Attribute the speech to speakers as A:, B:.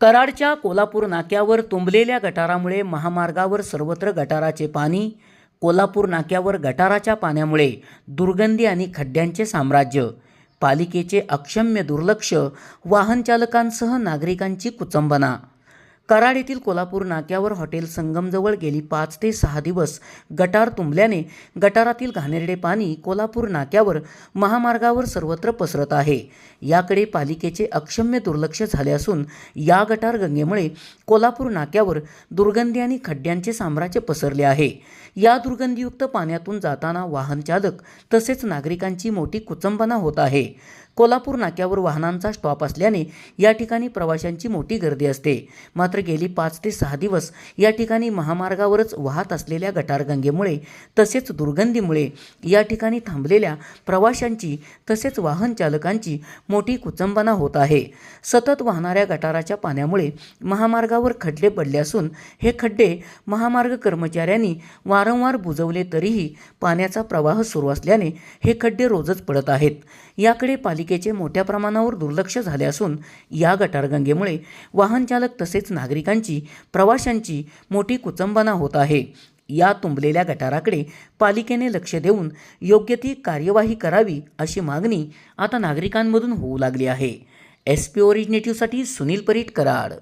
A: कराडच्या कोल्हापूर नाक्यावर तुंबलेल्या गटारामुळे महामार्गावर सर्वत्र गटाराचे पाणी कोल्हापूर नाक्यावर गटाराच्या पाण्यामुळे दुर्गंधी आणि खड्ड्यांचे साम्राज्य पालिकेचे अक्षम्य दुर्लक्ष वाहनचालकांसह नागरिकांची कुचंबना कराड येथील कोल्हापूर नाक्यावर हॉटेल संगमजवळ गेली पाच ते सहा दिवस गटार तुंबल्याने गटारातील घाणेरडे पाणी कोल्हापूर नाक्यावर महामार्गावर सर्वत्र पसरत आहे. याकडे पालिकेचे अक्षम्य दुर्लक्ष झाले असून या गटार गंगेमुळे कोल्हापूर नाक्यावर दुर्गंधी आणि खड्ड्यांचे साम्राज्य पसरले आहे. या दुर्गंधीयुक्त पाण्यातून जाताना वाहनचालक तसेच नागरिकांची मोठी कुचंबना होत आहे. कोल्हापूर नाक्यावर वाहनांचा स्टॉप असल्याने या ठिकाणी प्रवाशांची मोठी गर्दी असते. मात्र गेली पाच ते सहा दिवस या ठिकाणी महामार्गावरच वाहत असलेल्या गटारगंगेमुळे तसेच दुर्गंधीमुळे या ठिकाणी थांबलेल्या प्रवाशांची तसेच वाहन चालकांची मोठी कुचंबना होत आहे. सतत वाहणाऱ्या गटाराच्या पाण्यामुळे महामार्गावर खड्डे पडले असून हे खड्डे महामार्ग कर्मचाऱ्यांनी वारंवार बुजवले तरीही पाण्याचा प्रवाह सुरू असल्याने हे खड्डे रोजच पडत आहेत. याकडे महापालिकेचे मोठ्या प्रमाणावर दुर्लक्ष झाले असून या गटारगंगेमुळे वाहनचालक तसेच नागरिकांची प्रवाशांची मोठी कुचंबना होत आहे. या तुंबलेल्या गटाराकडे पालिकेने लक्ष देऊन योग्य ती कार्यवाही करावी अशी मागणी आता नागरिकांमधून होऊ लागली आहे. एस पी ओरिजिनेटिव्हसाठी सुनील परीट कराड.